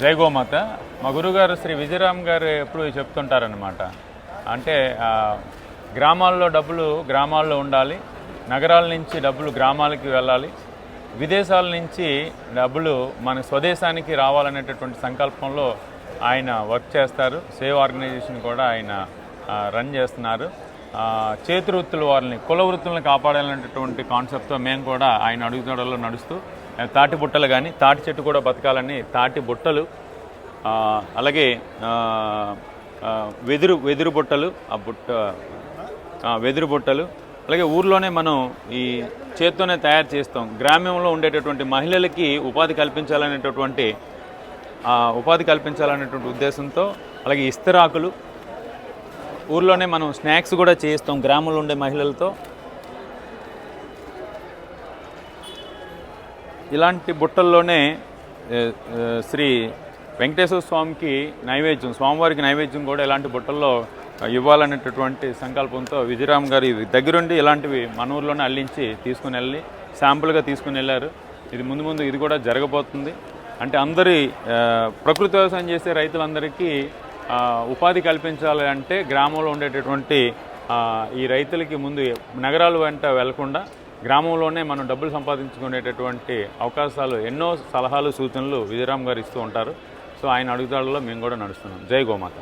జై గోమాత. మా గురుగారు శ్రీ విజయరామ్ గారు ఎప్పుడు చెప్తుంటారనమాట అంటే గ్రామాల్లో డబ్బులు గ్రామాల్లో ఉండాలి నగరాల నుంచి డబ్బులు గ్రామాలకి వెళ్ళాలి విదేశాల నుంచి డబ్బులు మన స్వదేశానికి రావాలనేటటువంటి సంకల్పంలో ఆయన వర్క్ చేస్తారు. సేవ్ ఆర్గనైజేషన్ కూడా ఆయన రన్ చేస్తున్నారు. చేతి వృత్తుల వారిని కుల వృత్తులను కాపాడాలనేటటువంటి కాన్సెప్ట్తో మేము కూడా ఆయన అడుగుదడలో నడుస్తూ తాటి బుట్టలు కానీ తాటి చెట్టు కూడా బతకాలని తాటి బుట్టలు అలాగే వెదురు వెదురు బుట్టలు ఆ బుట్ట వెదురు బుట్టలు అలాగే ఊర్లోనే మనం ఈ చేత్తోనే తయారు చేస్తాం. గ్రామ్యంలో ఉండేటటువంటి మహిళలకి ఉపాధి కల్పించాలనేటటువంటి ఉపాధి కల్పించాలనేటువంటి ఉద్దేశంతో అలాగే ఇస్తరాకులు ఊర్లోనే మనం స్నాక్స్ కూడా చేయిస్తాం గ్రామంలో ఉండే మహిళలతో. ఇలాంటి బుట్టల్లోనే శ్రీ వెంకటేశ్వర స్వామికి నైవేద్యం స్వామివారికి నైవేద్యం కూడా ఇలాంటి బుట్టల్లో ఇవ్వాలనేటటువంటి సంకల్పంతో విజయరామ్ గారు ఇది దగ్గరుండి ఇలాంటివి మన ఊర్లోనే అల్లించి తీసుకుని వెళ్ళి శాంపుల్గా తీసుకుని వెళ్ళారు. ఇది ముందు ముందు ఇది కూడా జరగబోతుంది. అంటే అందరి ప్రకృతి వ్యవసాయం చేసే రైతులందరికీ ఉపాధి కల్పించాలి అంటే గ్రామంలో ఉండేటటువంటి ఈ రైతులకి ముందు నగరాలు వెంట వెళ్ళకుండా గ్రామంలోనే మనం డబ్బులు సంపాదించుకునేటటువంటి అవకాశాలు ఎన్నో సలహాలు సూచనలు విజయరామ్ గారు ఇస్తూ ఉంటారు. సో ఆయన అడుగుదాడులో మేము కూడా నడుస్తున్నాం. జై గోమాత.